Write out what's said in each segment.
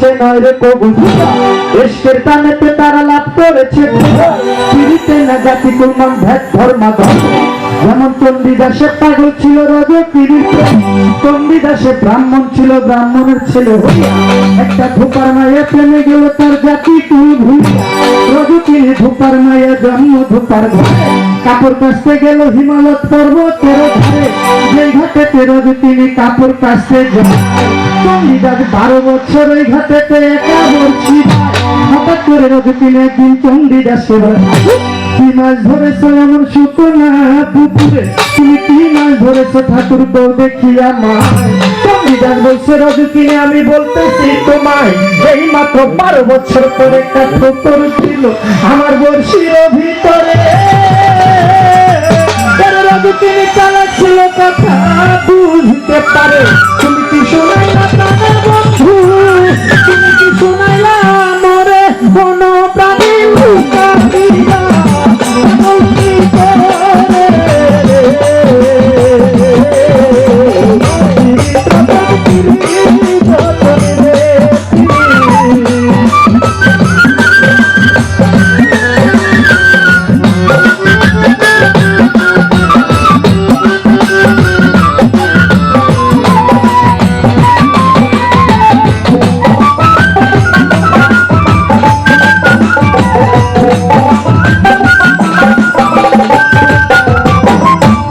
করেছে নয় রে কবু এসকের টানেতে তারা লাভ করেছে পিড়িতে না জাতি কুলমান ভেদ ধর্মা যেমন চণ্ডীদাসে পাগল ছিল রজ পিড়িতে চণ্ডীদাসে ব্রাহ্মণ ছিল ব্রাহ্মণের ছেলে একটা ধোপার মায়া প্রেমে গেল তার জাতি তুই ভুলিয়া। রজ ধোপার মায়া জন্ম ধোপার ঘরে। কাপড় কাচতে গেল হিমালয় পর্বতের ধারে যে ঘাটেতে রজ তিনি কাপড় কাচতে যায়। বারো বছর ওই হঠাৎ করে তিনি একদিন চণ্ডীদাসের কি মাছ এমন পুকুরে? তুমি কি মাছ ঠাকুর চণ্ডীদাস বলছে কিনে আমি বলতেছি তোমায়। এই মাত্র বারো বছর পরে একটা ঠোকর ছিল আমার বর্ষির ভিতরে। রজু তিনি চালাচ্ছিল কথা বুঝতে পারে?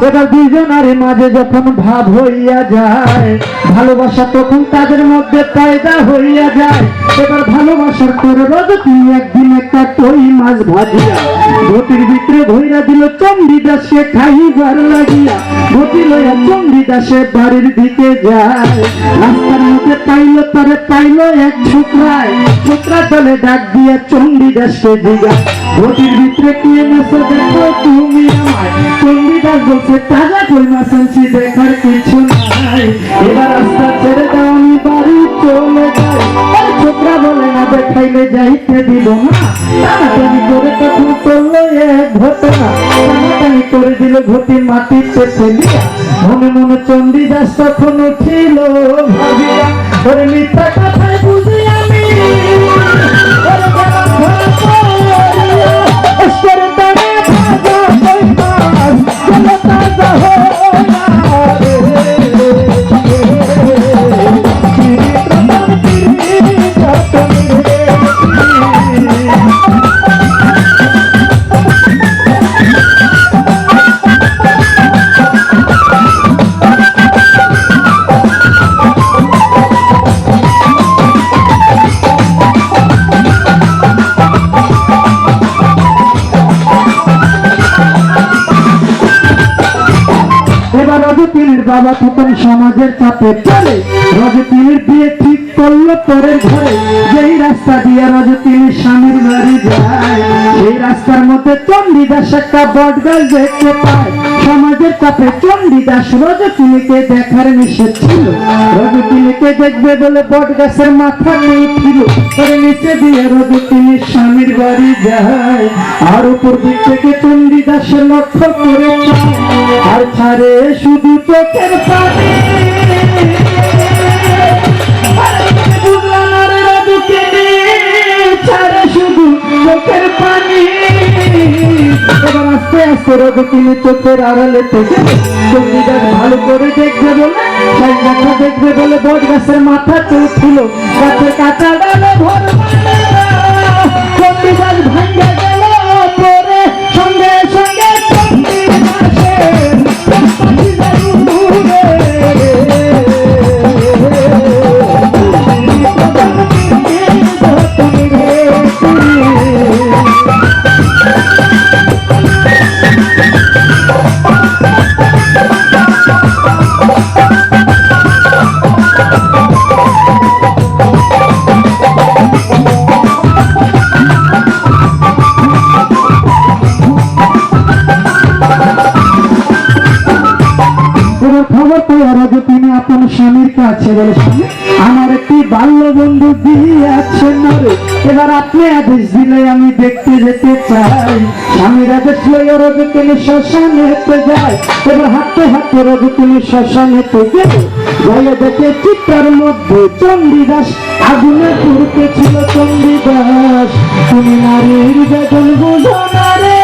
এবার দুইজনের মাঝে যখন ভাব হইয়া যায়, ভালোবাসা তখন তাদের মধ্যে পায়দা হইয়া যায়। এবার ভালোবাসার করে রোজ তুমি একদিন একটা কই মাছ ভাজিয়া ঘটির ভিতরে ধইরা দিল চণ্ডীদাসে খাইবার লাগিয়া। ঘটি লইয়া চণ্ডীদাসে বাড়ির দিকে যায়। রাস্তার পাইলো, তারে পাইলো এক ছোকরায়। ছোকরা দলে ডাক দিয়া চণ্ডীদাসকে দিগা ঘটির ভিতরে কি এনেছো দেখো তুমি আমায়। চণ্ডীদাস বলছে, তাজা দেখার কিছু নাই। এবার রাস্তা ছেড়ে দাও, আমি বাড়ি চলে যাই। ছোকরা বলে, না দেখাইলে যাইতে না। করে করল এক ঘটনা। ঘটি মাটিতে ফেলিয়া মনে মনে চণ্ডীদাস তখন উঠিল মিথ্যা কথায় বুঝি বাবা তখন সমাজের চাপে চলে। রজতিনের বিয়ে ঠিক করল পরের ঘরে। যেই রাস্তা দিয়ে রজতিনের স্বামীর বাড়ি যায়, সেই রাস্তার মধ্যে চন্ডিদাস একটা বটগাল দেখতে পায়। সমাজের চাপে চণ্ডীদাস রজতিনীকে দেখার নিষেধ ছিল। রজতিনীকে দেখবে বলে বট গাছের মাথা নেই ছিল করে নিচে দিয়ে রজতিনীর স্বামীর বাড়ি যায়। আর উপর দিক থেকে চণ্ডীদাসের লক্ষ্য করে আর ছাড়ে শুধু চোখের পানি। আস্তে রজকিনী চোখের আড়ালে থেকে চণ্ডীদাস ভালো করে দেখবে বলে বট গাছের মাথা চৌছিল গাছের কাঁচা আপন স্বামীর কাছে বলে আমার একটি বাল্য বন্ধু দিয়েছে নরে এবার আপনি আদেশ দিলে আমি দেখতে যেতে চাই। স্বামীর আদেশ লইয়া রবি তুমি শ্মশানেতে যায়। এবার হাঁটতে হাঁটতে রবি তুমি শ্মশানেতে গেল। বলে দেখে চিত্তার মধ্যে চণ্ডীদাস, আগুনে পড়তে ছিল চণ্ডীদাস। তুমি নারীর বেদন বোঝো নারে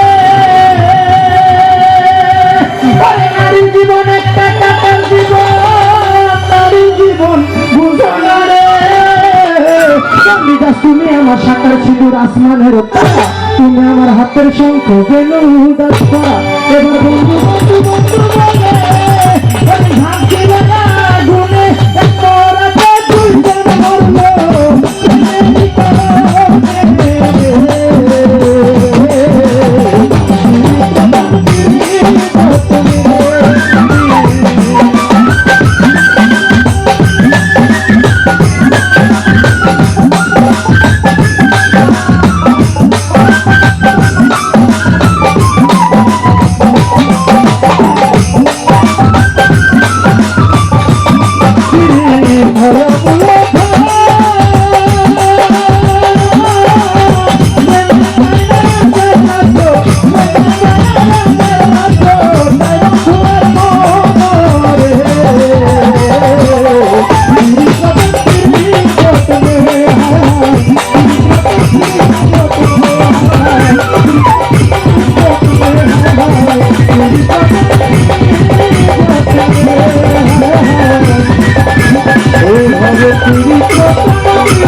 আসমানের তারা তুমি আমার হাতের শঙ্খ বেলু গাছ এবার বন্ধু বন্ধু বন্ধু Thank you.